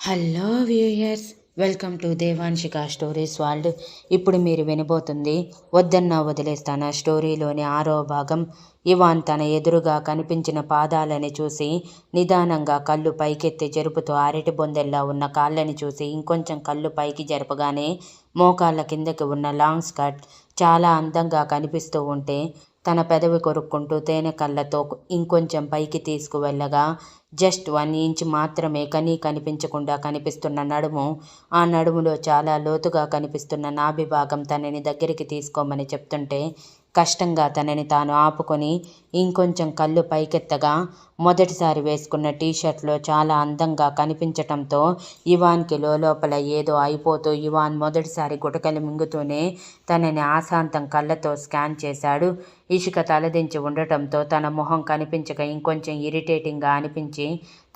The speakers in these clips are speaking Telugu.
Hello viewers welcome to Devanshika stories world. ఇప్పుడు మీరు వినబోతుంది వద్దన్నా వదిలేస్తాన స్టోరీలోని ఆరో భాగం. ఇవాన్ తన ఎదురుగా కనిపించిన పాదాలని చూసి నిదానంగా కళ్ళు పైకెత్తి జరుపుతూ అరటి బొందెల్లా ఉన్న కాళ్ళని చూసి ఇంకొంచెం కళ్ళు పైకి జరపగానే మోకాళ్ళ కిందకి ఉన్న లాంగ్ స్కర్ట్ చాలా అందంగా కనిపిస్తూ ఉంటే తన పెదవి కొరుక్కుంటూ తేనె కళ్ళతో ఇంకొంచెం పైకి తీసుకువెళ్ళగా జస్ట్ వన్ ఇంచ్ మాత్రమే కనీ కనిపించకుండా కనిపిస్తున్న నడుము. ఆ నడుములో చాలా లోతుగా కనిపిస్తున్న నాభి భాగం తనని దగ్గరికి తీసుకోమని చెప్తుంటే కష్టంగా తనని తాను ఆపుకొని ఇంకొంచెం కళ్ళు పైకెత్తగా మొదటిసారి వేసుకున్న టీషర్ట్లో చాలా అందంగా కనిపించటంతో ఇవాన్కి లోపల ఏదో అయిపోతూ ఇవాన్ మొదటిసారి గుటకలు మింగుతూనే తనని ఆశాంతం కళ్ళతో స్కాన్ చేశాడు. ఇషిక తలదించి ఉండటంతో తన మొహం కనిపించక ఇంకొంచెం ఇరిటేటింగ్గా అనిపించి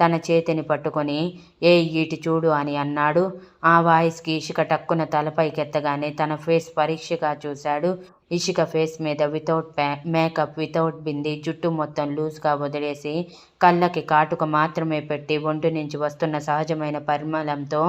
తన చేతిని పట్టుకొని ఏ ఈటి చూడు అని అన్నాడు. ఆ వాయిస్కి ఇషిక టక్కున తలపైకెత్తగానే తన ఫేస్ పరీక్షగా చూశాడు. ఇషిక ఫేస్ మీద వితౌట్ మేకప్ వితౌట్ బింది జుట్టు మొత్తం లూజ్గా వదిలేసి Yeah. కళ్ళకి కాటుక మాత్రమే పెట్టి ఒంటి నుంచి వస్తున్న సహజమైన పరిమళంతో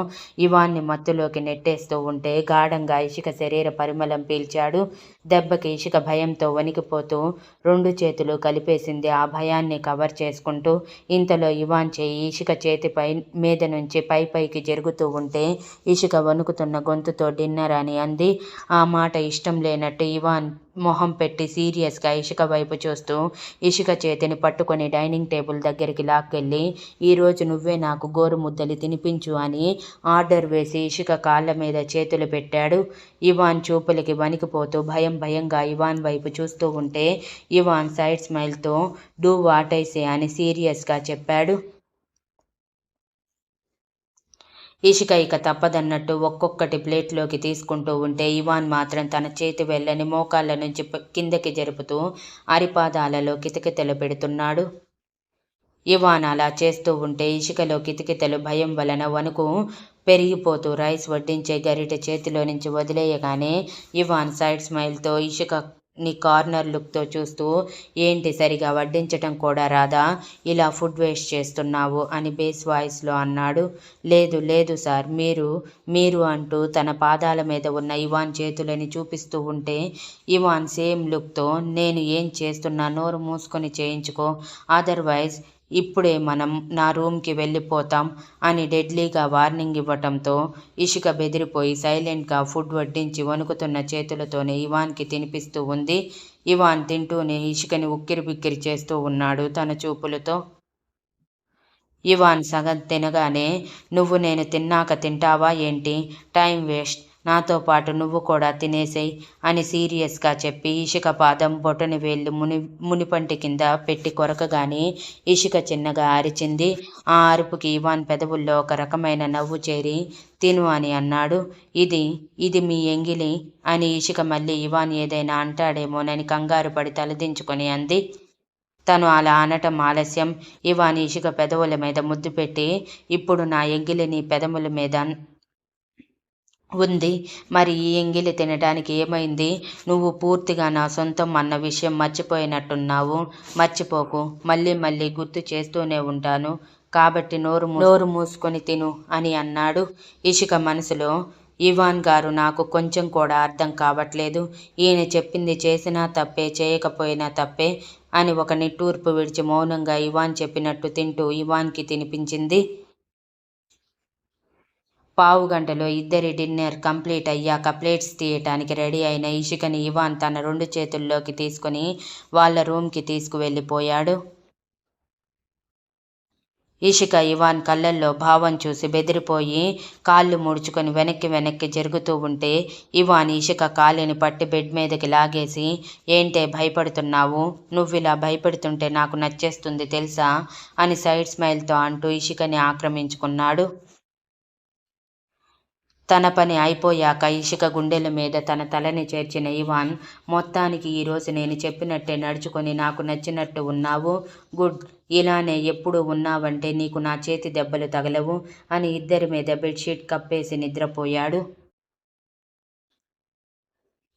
ఇవాన్ని మత్తులోకి నెట్టేస్తూ ఉంటే గాఢంగా ఇషిక శరీర పరిమళం పీల్చాడు. దెబ్బకి ఇషిక భయంతో వణికిపోతూ రెండు చేతులు కలిపేసింది ఆ భయాన్ని కవర్ చేసుకుంటూ ఇంతలో ఇవాన్ చేయి ఇషిక చేతిపై మీద నుంచి పై పైకి జరుగుతూ ఉంటే ఇషిక వణుకుతున్న గొంతుతో డిన్నర్ అని అంది. ఆ మాట ఇష్టం లేనట్టు ఇవాన్ మొహం పెట్టి సీరియస్గా ఇషిక వైపు చూస్తూ ఇషిక చేతిని పట్టుకొని డైనింగ్ టేబుల్ దగ్గరికి లాక్కెళ్ళి ఈరోజు నువ్వే నాకు గోరుముద్దలు తినిపించు అని ఆర్డర్ వేసి ఇషిక కాళ్ళ మీద చేతులు పెట్టాడు. ఇవాన్ చూపులకి వణికిపోతూ భయం భయంగా ఇవాన్ వైపు చూస్తూ ఉంటే ఇవాన్ సైడ్ స్మైల్తో డూ వాటైసే అని సీరియస్గా చెప్పాడు. ఇషిక ఇక తప్పదన్నట్టు ఒక్కొక్కటి ప్లేట్లోకి తీసుకుంటూ ఉంటే ఇవాన్ మాత్రం తన చేతి వెళ్ళని మోకాళ్ళ నుంచి కిందకి జరుపుతూ అరిపాదాలలో కితకితలు పెడుతున్నాడు. ఇవాన్ అలా చేస్తూ ఉంటే ఇసుకలో కితకితలు భయం వలన వణుకు పెరిగిపోతూ రైస్ వడ్డించే గరిట చేతిలో నుంచి వదిలేయగానే ఇవాన్ సైడ్ స్మైల్తో ఇసుక నీ కార్నర్ లుక్తో చూస్తూ ఏంటి సరిగా వడ్డించటం కూడా రాదా? ఇలా ఫుడ్ వేస్ట్ చేస్తున్నావు అని బేస్ వాయిస్లో అన్నాడు. లేదు లేదు సార్ మీరు మీరు అంటూ తన పాదాల మీద ఉన్న ఇవాన్ చేతులని చూపిస్తూ ఉంటే ఇవాన్ సేమ్ లుక్తో నేను ఏం చేస్తున్నా నోరు మూసుకొని చేయించుకో అదర్వైజ్ ఇప్పుడే మనం నా రూమ్కి వెళ్ళిపోతాం అని డెడ్లీగా వార్నింగ్ ఇవ్వటంతో ఇషిక బెదిరిపోయి సైలెంట్గా ఫుడ్ వడ్డించి వణుకుతున్న చేతులతోనే ఇవాన్కి తినిపిస్తూ ఉంది. ఇవాన్ తింటూనే ఇషికని ఉక్కిరి బిక్కిరి చేస్తూ ఉన్నాడు తన చూపులతో. ఇవాన్ సగం తినగానే నువ్వు నేను తిన్నాక తింటావా ఏంటి? Time waste. నాతో పాటు నువ్వు కూడా తినేసేయ్ అని సీరియస్గా చెప్పి ఇషిక పాదం బొటని వేళ్ళు ముని మునిపంటి కింద పెట్టి కొరకగానే ఇషిక చిన్నగా అరిచింది. ఆ అరుపుకి ఇవాన్ పెదవుల్లో ఒక రకమైన నవ్వు చేరి తిను అని అన్నాడు. ఇది ఇది మీ ఎంగిలి అని ఇషిక మళ్ళీ ఇవాన్ ఏదైనా అంటాడేమోనని కంగారు పడి తలదించుకొని అంది. తను అలా అనటం ఆలస్యం. ఇవాన్ ఇషిక పెదవుల మీద ముద్దు పెట్టి ఇప్పుడు నా ఎంగిలి నీ పెదవుల మీద ఉంది. మరి ఈ ఎంగిలి తినడానికి ఏమైంది? నువ్వు పూర్తిగా నా సొంతం అన్న విషయం మర్చిపోయినట్టున్నావు. మర్చిపోకు. మళ్ళీ మళ్ళీ గుర్తు చేస్తూనే ఉంటాను. కాబట్టి నోరు నోరు మూసుకొని తిను అని అన్నాడు ఇషిక మనసులో. ఇవాన్ గారు నాకు కొంచెం కూడా అర్థం కావట్లేదు. ఈయన చెప్పింది చేసినా తప్పే చేయకపోయినా తప్పే అని ఒక నిట్టూర్పు విడిచి మౌనంగా ఇవాన్ చెప్పినట్టు తింటూ ఇవాన్కి తినిపించింది. పావు గంటలో ఇద్దరి డిన్నర్ కంప్లీట్ అయ్యాక ప్లేట్స్ తీయటానికి రెడీ అయిన ఇషికని ఇవాన్ తన రెండు చేతుల్లోకి తీసుకుని వాళ్ళ రూమ్కి తీసుకువెళ్ళిపోయాడు. ఇషిక ఇవాన్ కళ్ళల్లో భావం చూసి బెదిరిపోయి కాళ్ళు ముడుచుకొని వెనక్కి వెనక్కి జరుగుతూ ఉంటే ఇవాన్ ఇషిక కాలిని పట్టి బెడ్ మీదకి లాగేసి ఏంటే భయపడుతున్నావు? నువ్వు ఇలా భయపెడుతుంటే నాకు నచ్చేస్తుంది తెలుసా? అని సైడ్ స్మైల్తో అంటూ ఇషికని ఆక్రమించుకున్నాడు. తన పని అయిపోయాక ఇషిక గుండెల మీద తన తలని చేర్చిన ఇవాన్ మొత్తానికి ఈరోజు నేను చెప్పినట్టే నడుచుకొని నాకు నచ్చినట్టు ఉన్నావు. గుడ్. ఇలానే ఎప్పుడు ఉన్నావంటే నీకు నా చేతి దెబ్బలు తగలవు అని ఇద్దరి మీద బెడ్షీట్ కప్పేసి నిద్రపోయాడు.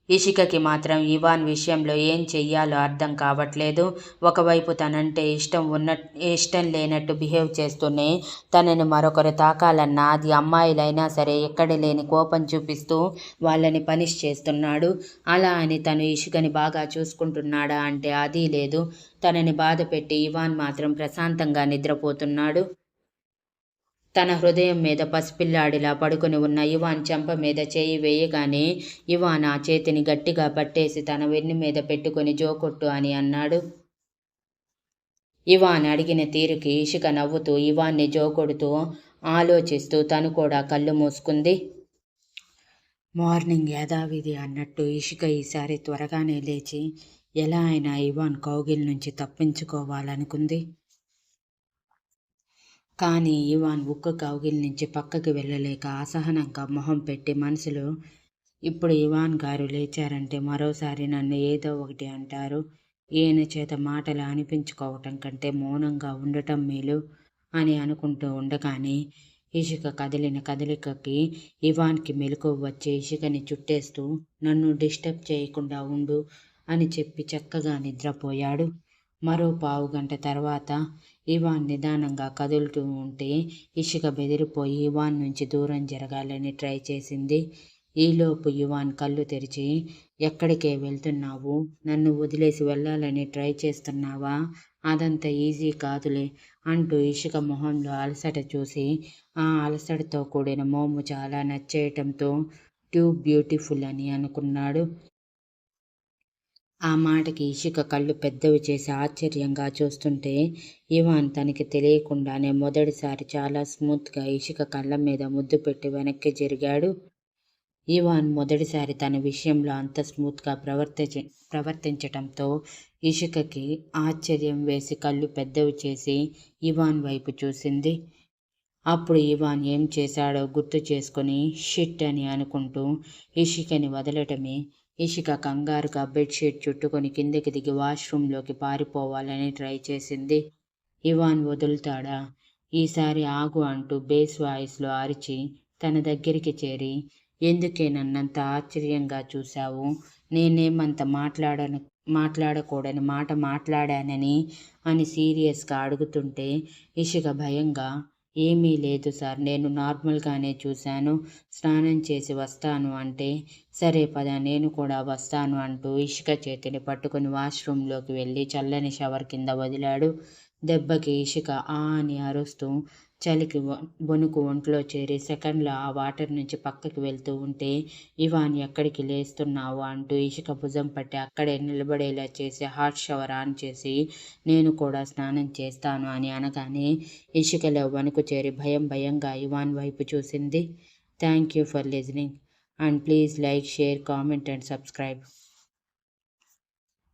ఇషికకి మాత్రం ఇవాన్ విషయంలో ఏం చెయ్యాలో అర్థం కావట్లేదు. ఒకవైపు తనంటే ఇష్టం ఉన్న ఇష్టం లేనట్టు బిహేవ్ చేస్తూనే తనని మరొకరు తాకాలన్నా అది అమ్మాయిలైనా సరే ఎక్కడ లేని కోపం చూపిస్తూ వాళ్ళని పనిష్ చేస్తున్నాడు. అలా అని తను ఇషికని బాగా చూసుకుంటున్నాడా అంటే అది లేదు. తనని బాధ పెట్టి ఇవాన్ మాత్రం ప్రశాంతంగా నిద్రపోతున్నాడు. తన హృదయం మీద పసిపిల్లాడిలా పడుకుని ఉన్న ఇవాన్ చెంప మీద చేయి వేయగానే ఇవాన్ ఆ చేతిని గట్టిగా పట్టేసి తన వెన్ను మీద పెట్టుకుని జోకొట్టు అని అన్నాడు. ఇవాన్ అడిగిన తీరుకి ఇషిక నవ్వుతూ ఇవాన్ని జోకొడుతూ ఆలోచిస్తూ తను కూడా కళ్ళు మూసుకుంది. మార్నింగ్ యాదావిధి అన్నట్టు ఇషిక ఈసారి త్వరగానే లేచి ఎలా అయినా ఇవాన్ కౌగిల్ నుంచి తప్పించుకోవాలనుకుంది. కానీ ఇవాన్ ఉక్కు కౌగిల్ నుంచి పక్కకి వెళ్ళలేక అసహనంగా మొహం పెట్టి మనసులో ఇప్పుడు ఇవాన్ గారు లేచారంటే మరోసారి నన్ను ఏదో ఒకటి అంటారు. ఈయన చేత మాటలు అనిపించుకోవటం కంటే మౌనంగా ఉండటం మేలు అని అనుకుంటూ ఉండగానే ఇషిక కదిలిన కదలికకి ఇవాన్కి మెలకు వచ్చి ఇషికని చుట్టేస్తూ నన్ను డిస్టర్బ్ చేయకుండా ఉండు అని చెప్పి చక్కగా నిద్రపోయాడు. మరో పావు గంట తర్వాత ఇవాన్ నిదానంగా కదులుతూ ఉంటే ఇషిక బెదిరిపోయి ఇవాన్ నుంచి దూరం జరగాలని ట్రై చేసింది. ఈలోపు ఇవాన్ కళ్ళు తెరిచి ఎక్కడికే వెళ్తున్నావు? నన్ను వదిలేసి వెళ్ళాలని ట్రై చేస్తున్నావా? అదంత ఈజీ కాదులే అంటూ ఇషిక మొహంలో అలసట చూసి ఆ అలసటతో కూడిన మోము చాలా నచ్చేయటంతో ట్యూబ్ బ్యూటిఫుల్ అని అనుకున్నాడు. ఆ మాటకి ఇషిక కళ్ళు పెద్దవి చేసి ఆశ్చర్యంగా చూస్తుంటే ఇవాన్ తనకి తెలియకుండానే మొదటిసారి చాలా స్మూత్గా ఇషిక కళ్ళ మీద ముద్దు పెట్టి వెనక్కి జరిగాడు. ఇవాన్ మొదటిసారి తన విషయంలో అంత స్మూత్గా ప్రవర్తించ ప్రవర్తించటంతో ఇషికకి ఆశ్చర్యం వేసి కళ్ళు పెద్దవి చేసి ఇవాన్ వైపు చూసింది. అప్పుడు ఇవాన్ ఏం చేశాడో గుర్తు చేసుకొని షిట్ అని అనుకుంటూ ఇషికని వదలటమే ఇషిక కంగారుగా బెడ్షీట్ చుట్టుకొని కిందకి దిగి వాష్రూంలోకి పారిపోవాలని ట్రై చేసింది. ఇవాన్ వదులుతాడా? ఈసారి ఆగు అంటూ బేస్ వాయిస్లో అరిచి తన దగ్గరికి చేరి ఎందుకే నన్నంత ఆశ్చర్యంగా చూశావు? నేనేమంత మాట్లాడను మాట్లాడకూడని మాట మాట్లాడానని అని సీరియస్గా అడుగుతుంటే ఇషిక భయంగా ఏమీ లేదు సార్. నేను నార్మల్గానే చూశాను. స్నానం చేసి వస్తాను అంటే సరే పద నేను కూడా వస్తాను అంటూ ఇసుక చేతిని పట్టుకుని వాష్రూమ్లోకి వెళ్ళి చల్లని షవర్ కింద వదిలాడు. దెబ్బకి ఇసుక ఆ అని అరుస్తూ చలికి బొనుకు ఒంట్లో చేరి సెకండ్లో ఆ వాటర్ నుంచి పక్కకి వెళ్తూ ఉంటే ఇవాన్ ఎక్కడికి లేస్తున్నావు అంటూ ఇషిక భుజం పట్టి అక్కడే నిలబడేలా చేసి హాట్ షవర్ ఆన్ చేసి నేను కూడా స్నానం చేస్తాను అని అనగానే ఇసుకలో వణుకు చేరి భయం భయంగా ఇవాన్ వైపు చూసింది. Thank you for listening and please like share comment and subscribe.